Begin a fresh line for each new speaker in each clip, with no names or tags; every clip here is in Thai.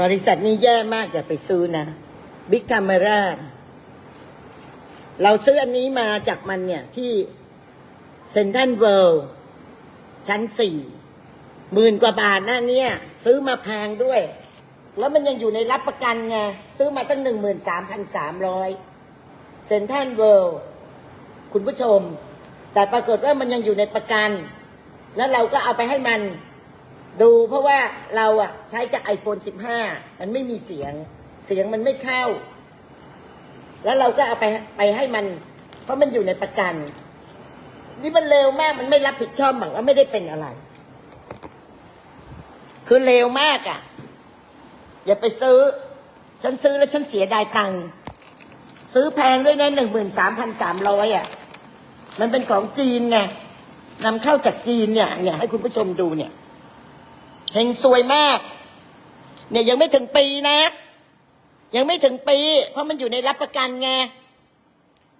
บริษัทนี้แย่มากอย่าไปซื้อนะบิ๊ก a ม e ราเราซื้ออันนี้มาจากมันเนี่ย ที่เซนทันเวิลด์ชั้นสี่หมื่นกว่าบาทหนะเนี่ย ซื้อมาแพงด้วย แล้วมันยังอยู่ในรับประกันไง ซื้อมาตั้งหนึ่งหมื่นสามพันสามร้อยเซนทันเวิลด์คุณผู้ชม แต่ปรากฏว่ามันยังอยู่ในประกัน แล้วเราก็เอาไปให้มัน ดูเพราะว่าเราอะใช้จาก iPhone 15 มันไม่มีเสียง เสียงมันไม่เข้า แล้วเราก็เอาไปไปให้มัน เพราะมันอยู่ในประกัน นี่มันเร็วมากมันไม่รับผิดชอบบอกว่าไม่ได้เป็นอะไร คือเร็วมากอะอย่าไปซื้อ ฉันซื้อแล้วฉันเสียดายตังค์ซื้อแพงด้วยนะหนึ่งหมื่นสามพันสามร้อยอะมันเป็นของจีนไงนำเข้าจากจีนเนี่ย เนี่ยให้คุณผู้ชมดูเนี่ย เฮงซวยมาก เนี่ยยังไม่ถึงปีนะ ยังไม่ถึงปี เพราะมันอยู่ในรับประกันไง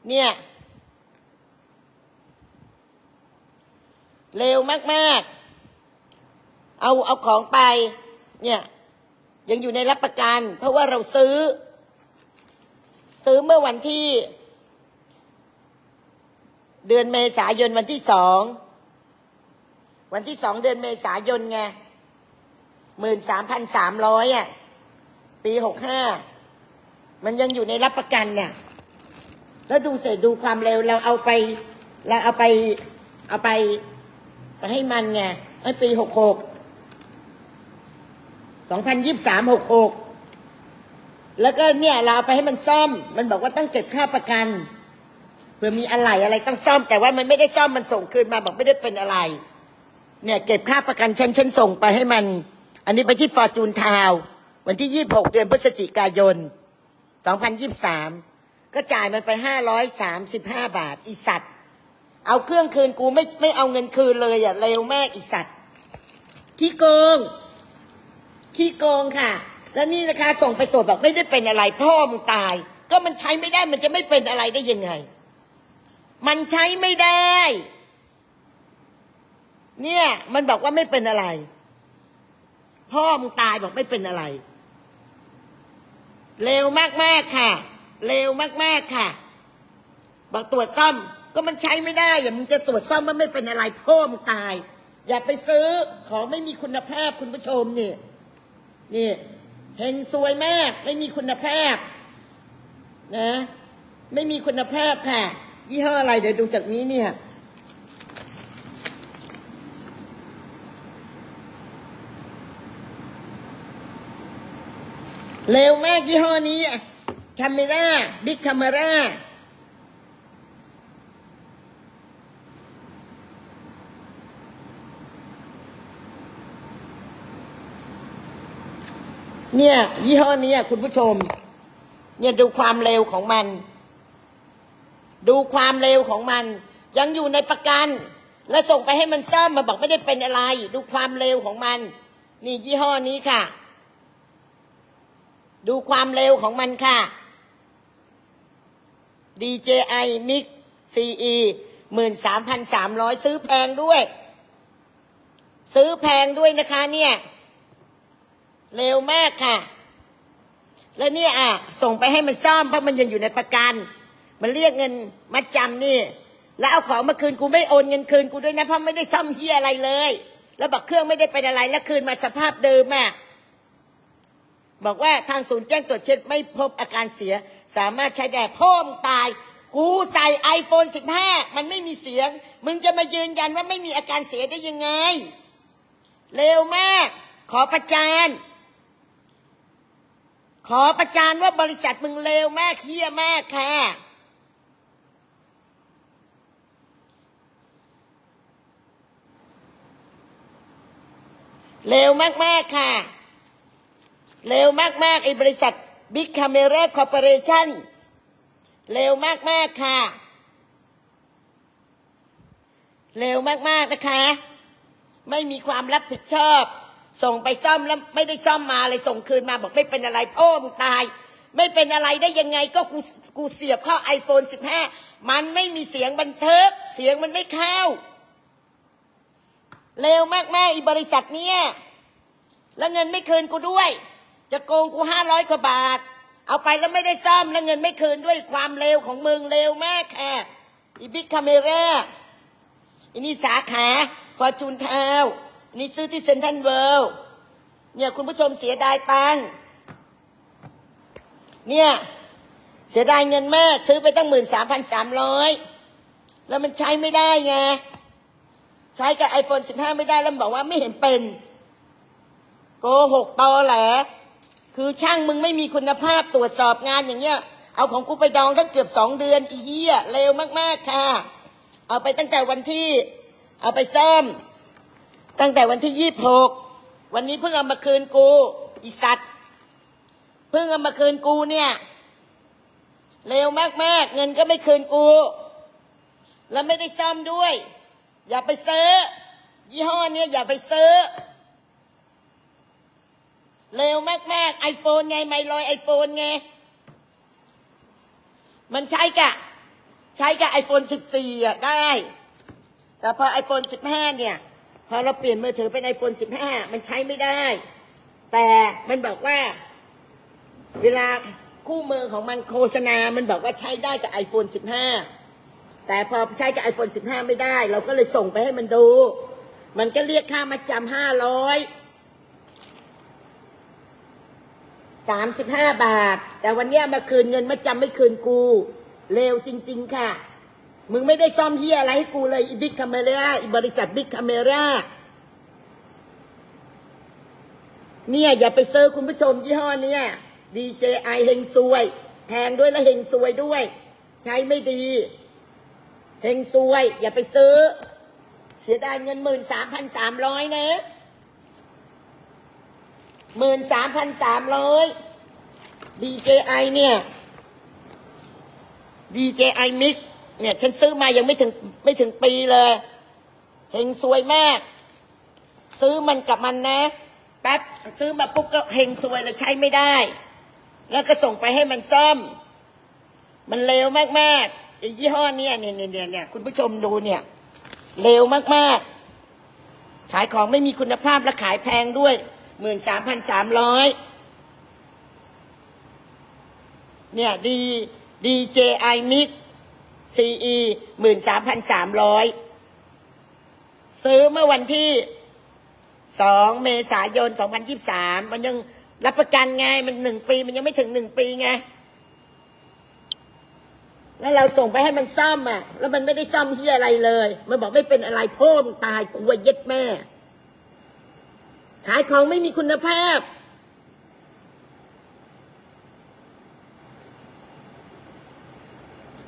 เนี่ยเร็วมาก ๆ เอาเอาของไป เนี่ย ยังอยู่ในรับประกัน เพราะว่าเราซื้อ ซื้อเมื่อวันที่ เดือนเมษายนวันที่สอง วันที่สองเดือนเมษายนไง หมื่นสามพันสามร้อยอะ ปีหกห้า มันยังอยู่ในรับประกันเนี่ย แล้วดูเสร็จดูความเร็วเราเอาไปเราเอาไปเอาไปไปให้มันไงไอ้ปีหกหกสองพันยี่สามหกหกแล้วก็เนี่ยเราเอาไปให้มันซ่อม มันบอกว่าต้องเก็บค่าประกันเผื่อมีอะไรอะไรต้องซ่อมแต่ว่ามันไม่ได้ซ่อมมันส่งคืนมาบอกไม่ได้เป็นอะไร เนี่ยเก็บค่าประกันฉันฉันส่งไปให้มัน อันนี้ไปที่ฟอร์จูนทาววันที่ยี่หกเดือนพฤศจิกายนสองพันยี่สามก็จ่ายมันไปห้าร้อยสามสิบห้าบาท อีสัตว์ เอาเครื่องคืนกูไม่ไม่เอาเงินคืนเลยอะเร็วมากอีสัตว์ ขี้โกง ขี้โกงค่ะ แล้วนี่นะคะส่งไปตรวจบอกไม่ได้เป็นอะไรพ่อมึงตาย ก็มันใช้ไม่ได้มันจะไม่เป็นอะไรได้ยังไง มันใช้ไม่ได้ เนี่ยมันบอกว่าไม่เป็นอะไร พ่อมึงตายบอกไม่เป็นอะไรเร็วมากๆค่ะเร็วมากๆค่ะ บอกตรวจซ่อมก็มันใช้ไม่ได้ อย่ามึงจะตรวจซ่อมว่าไม่เป็นอะไรพ่อมึงตาย อย่าไปซื้อของไม่มีคุณภาพคุณผู้ชมนี่นี่เฮงซวยมากไม่มีคุณภาพ นะ ไม่มีคุณภาพค่ะ ยี่ห้ออะไรเดี๋ยวดูจากนี้เนี่ย เร็วมากยี่ห้อนี้คาเมราบิ๊กคาเมราเนี่ยยี่ห้อนี้คุณผู้ชม เนี่ยดูความเร็วของมัน ดูความเร็วของมัน ยังอยู่ในประกัน แล้วส่งไปให้มันซ่อมมาบอกไม่ได้เป็นอะไร ดูความเร็วของมัน นี่ยี่ห้อนี้ค่ะ ดูความเร็วของมันค่ะ DJI Mix CE หมื่นสามพันสามร้อยซื้อแพงด้วย ซื้อแพงด้วยนะคะเนี่ย เร็วมากค่ะ แล้วเนี่ยอะ ส่งไปให้มันซ่อมเพราะมันยังอยู่ในประกัน มันเรียกเงินมาจำนี่ แล้วเอาของมาคืนกูไม่โอนเงินคืนกูด้วยนะเพราะไม่ได้ซ่อมเฮียอะไรเลย แล้วบอกเครื่องไม่ได้เป็นอะไรแล้วคืนมาสภาพเดิมอะ บอกว่าทางศูนย์แจ้งตรวจเช็คไม่พบอาการเสีย สามารถใช้ได้พ่อมตาย กูใส่ iPhone 15 มันไม่มีเสียง มึงจะมายืนยันว่าไม่มีอาการเสียได้ยังไง เร็วมาก ขอประจานขอประจานว่าบริษัทมึงเร็วมากเฮี้ยมากค่ะเร็วมาก ๆ ค่ะ เร็วมากๆไอ้บริษัท Big Camera Corporation เร็วมากๆค่ะ เร็วมากๆนะคะ ไม่มีความรับผิดชอบ ส่งไปซ่อมแล้วไม่ได้ซ่อมมาเลยส่งคืนมาบอกไม่เป็นอะไรพ่อมึงตาย ไม่เป็นอะไรได้ยังไงก็กูกูเสียบเข้า iPhone 15 มันไม่มีเสียงบันทึก เสียงมันไม่เข้า เร็วมากๆอีบริษัทเนี้ยแล้วเงินไม่คืนกูด้วย จะโกงกูห้าร้อยกว่าบาท เอาไปแล้วไม่ได้ซ่อมแล้วเงินไม่คืนด้วยความเลวของมึงเลวมากค่ะอีบิ๊กคาเมร่าอันนี้สาขาฟอร์จูนทาวอันนี้ซื้อที่เซ็นทรัลเวิลด์เนี่ยคุณผู้ชมเสียดายตังเนี่ยเสียดายเงินมากซื้อไปตั้งหมื่นสามพันสามร้อยแล้วมันใช้ไม่ได้ไงใช้กับ iPhone 15ไม่ได้แล้วบอกว่าไม่เห็นเป็น โกหกตอแหล คือช่างมึงไม่มีคุณภาพตรวจสอบงานอย่างเงี้ย เอาของกูไปดองตั้งเกือบสองเดือนอีเหี้ยเร็วมากๆค่ะ เอาไปตั้งแต่วันที่ เอาไปซ่อม ตั้งแต่วันที่ยี่สิบหกวันนี้เพิ่งเอามาคืนกูอีสัตว์เพิ่งเอามาคืนกูเนี่ยเร็วมากๆ เงินก็ไม่คืนกู แล้วไม่ได้ซ่อมด้วย อย่าไปซื้อ ยี่ห้อเนี้ยอย่าไปซื้อ เร็วมากๆไอโฟนไงไม่ลอยไอโฟนไง มันใช้กะใช้กับไอโฟน14อะได้ แต่พอไอโฟน15เนี่ย พอเราเปลี่ยนมือถือเป็นไอโฟน15มันใช้ไม่ได้ แต่มันบอกว่า เวลาคู่มือของมันโฆษณา มันบอกว่าใช้ได้กับ iPhone 15แต่พอใช้กับ iPhone 15ไม่ได้ เราก็เลยส่งไปให้มันดู มันก็เรียกค่ามาจำห้าร้อย สามสิบห้าบาท แต่วันเนี้ยมาคืนเงินมาจำไม่คืนกูเร็วจริง ๆ ค่ะ มึงไม่ได้ซ่อมเฮียอะไรให้กูเลยอีบิ๊กคาเมราอีบริษัทบิ๊กคาเมราเนี่ยอย่าไปซื้อคุณผู้ชมยี่ห้อเนี้ย DJI เฮงซวย แพงด้วยและเฮงซวยด้วย ใช้ไม่ดีเฮงซวย อย่าไปซื้อ เสียดายเงินหมื่นสามพันสามร้อยนะ หมื่นสามพันสามร้อย DJI เนี่ย DJI Mix เนี่ย ฉันซื้อมายังไม่ถึงไม่ถึงปีเลยเฮงซวยมาก ซื้อมันกับมันนะแป๊บซื้อมาปุ๊บก็เฮงซวยเลยใช้ไม่ได้ แล้วก็ส่งไปให้มันซ่อม มันเร็วมากๆไอ้ยี่ห้อเนี่ยเนี่ยเนี่ยเนี่ยคุณผู้ชมดูเนี่ยเร็วมากๆ ขายของไม่มีคุณภาพและขายแพงด้วย หมื่นสามพันสามร้อยเนี่ยดี DJI Mix CE หมื่นสามพันสามร้อยซื้อเมื่อวันที่สองเมษายนสองพันยี่สามมันยังรับประกันไงมันหนึ่งปี มันยังไม่ถึงหนึ่งปีไง แล้วเราส่งไปให้มันซ่อมอะ แล้วมันไม่ได้ซ่อมที่อะไรเลย มันบอกไม่เป็นอะไรพ่อมตายกลัวเย็ดแม่ ขายของไม่มีคุณภาพ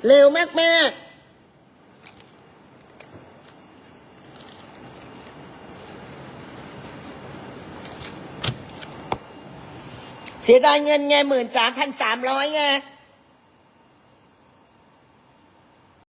เร็วมากๆเสียดายเงินไงหมื่นสามพันสามร้อยไง